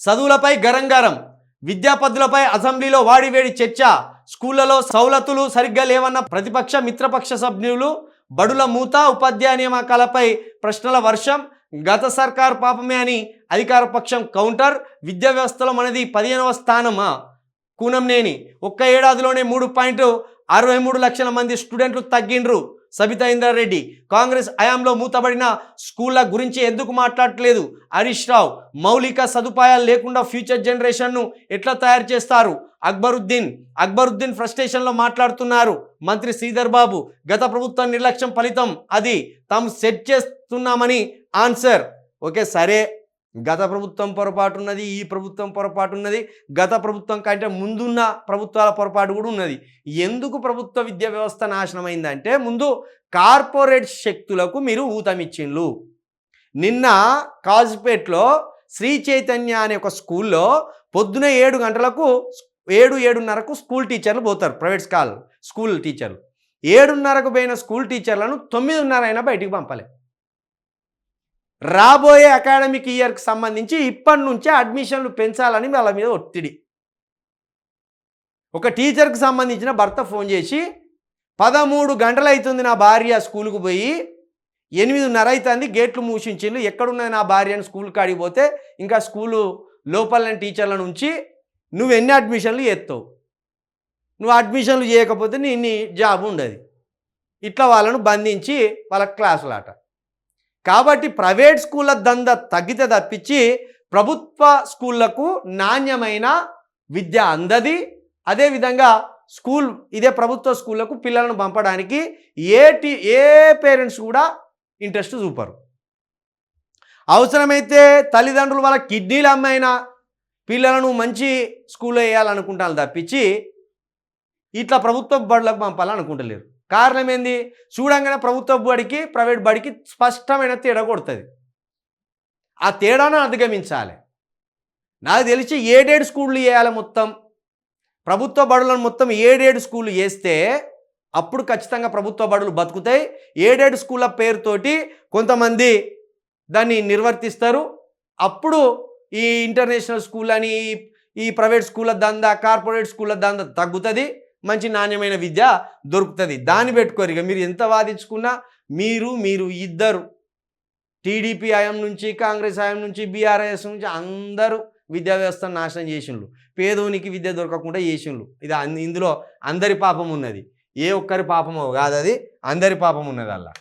చదువులపై గరంగరం విద్యాపద్ధులపై అసెంబ్లీలో వాడివేడి చర్చ స్కూళ్ళలో సౌలతులు సరిగ్గా లేవన్న ప్రతిపక్ష మిత్రపక్ష సభ్యులు బడుల మూత ఉపాధ్యాయ నియామకాలపై ప్రశ్నల వర్షం గత సర్కార్ పాపమే అని అధికార పక్షం కౌంటర్ విద్యా వ్యవస్థలో మనది పదిహేనవ స్థానమా? కూనంనేని ఒక్క ఏడాదిలోనే మూడు పాయింట్ అరవై మూడు లక్షల మంది స్టూడెంట్లు తగ్గిండ్రు. సబితా ఇంద్రారెడ్డి. కాంగ్రెస్ హయాంలో మూతబడిన స్కూళ్ళ గురించి ఎందుకు మాట్లాడట్లేదు? హరీష్ రావు మౌలిక సదుపాయాలు లేకుండా ఫ్యూచర్ జనరేషన్ను ఎట్లా తయారు చేస్తారు? అక్బరుద్దీన్ అక్బరుద్దీన్ ఫ్రస్ట్రేషన్లో మాట్లాడుతున్నారు మంత్రి శ్రీధర్ బాబు. గత ప్రభుత్వం నిర్లక్ష్యం ఫలితం అది. తాము సెట్ చేస్తున్నామని ఆన్సర్. ఓకే సరే. గత ప్రభుత్వం పొరపాటు ఉన్నది ఈ ప్రభుత్వం పొరపాటు ఉన్నది గత ప్రభుత్వం కంటే ముందున్న ప్రభుత్వాల పొరపాటు కూడా ఉన్నది. ఎందుకు ప్రభుత్వ విద్యా వ్యవస్థ నాశనమైందంటే ముందు కార్పొరేట్ శక్తులకు మీరు ఊతమిచ్చిండ్లు నిన్న కాజ్పేట్లో శ్రీ చైతన్య అనే ఒక స్కూల్లో పొద్దున ఏడు గంటలకు ఏడు ఏడున్నరకు స్కూల్ టీచర్లు పోతారు ప్రైవేట్ స్కాల్ స్కూల్ టీచర్లు. ఏడున్నరకు పోయిన స్కూల్ టీచర్లను తొమ్మిదిన్నర అయినా బయటికి పంపలే. రాబోయే అకాడమిక్ ఇయర్కి సంబంధించి ఇప్పటి నుంచే అడ్మిషన్లు పెంచాలని వాళ్ళ మీద ఒత్తిడి. ఒక టీచర్కి సంబంధించిన భర్త ఫోన్ చేసి పదమూడు గంటలైతుంది నా భార్య స్కూల్కి పోయి ఎనిమిదిన్నర అవుతుంది గేట్లు మూసించిండ్రు ఎక్కడున్నది నా భార్య అని స్కూల్ కాడికి పోతే ఇంకా స్కూలు లోపల టీచర్ల నుంచి నువ్వు ఎన్ని అడ్మిషన్లు చేస్తావు? నువ్వు అడ్మిషన్లు చేయకపోతే నీ నీ జాబ్ ఉండదు. ఇట్లా వాళ్ళను బంధించి వాళ్ళ క్లాసులాట. కాబట్టి ప్రైవేట్ స్కూళ్ళ దంద తగ్గితే తప్పించి ప్రభుత్వ స్కూళ్ళకు నాణ్యమైన విద్య అందది. అదేవిధంగా స్కూల్ ఇదే ప్రభుత్వ స్కూళ్ళకు పిల్లలను పంపడానికి ఏ టీ ఏ పేరెంట్స్ కూడా ఇంట్రెస్ట్ చూపరు. అవసరమైతే తల్లిదండ్రులు వాళ్ళ కిడ్నీలు అమ్మైనా పిల్లలను మంచి స్కూల్లో వేయాలనుకుంటాను తప్పించి ఇట్లా ప్రభుత్వ బడులకు పంపాలనుకుంటలేరు. కారణం ఏంది చూడంగానే ప్రభుత్వ బడికి ప్రైవేట్ బడికి స్పష్టమైన తేడా కొడుతుంది. ఆ తేడాను అధిగమించాలి. నాకు తెలిసి ఏడేడు స్కూళ్ళు వేయాలి మొత్తం. ప్రభుత్వ బడులను మొత్తం ఏడేడు స్కూళ్ళు వేస్తే అప్పుడు ఖచ్చితంగా ప్రభుత్వ బడులు బతుకుతాయి. ఏడేడు స్కూళ్ళ పేరుతోటి కొంతమంది దాన్ని నిర్వర్తిస్తారు. అప్పుడు ఈ ఇంటర్నేషనల్ స్కూల్ అని ఈ- ఈ ప్రైవేట్ స్కూళ్ళ దందా కార్పొరేట్ స్కూళ్ళ దందా తగ్గుతుంది. మంచి నాణ్యమైన విద్య దొరుకుతుంది. దాన్ని పెట్టుకోరు. ఇక మీరు ఎంత వాదించుకున్నా మీరు మీరు ఇద్దరు. టీడీపీ హయాం నుంచి కాంగ్రెస్ ఆయం నుంచి బీఆర్ఎస్ నుంచి అందరూ విద్యా వ్యవస్థను నాశనం చేసిండ్రు. పేదోనికి విద్య దొరకకుండా చేసిండ్రు. ఇది ఇందులో అందరి పాపం ఉన్నది. ఏ ఒక్కరి పాపం కాదు అది అందరి పాపం ఉన్నది అలా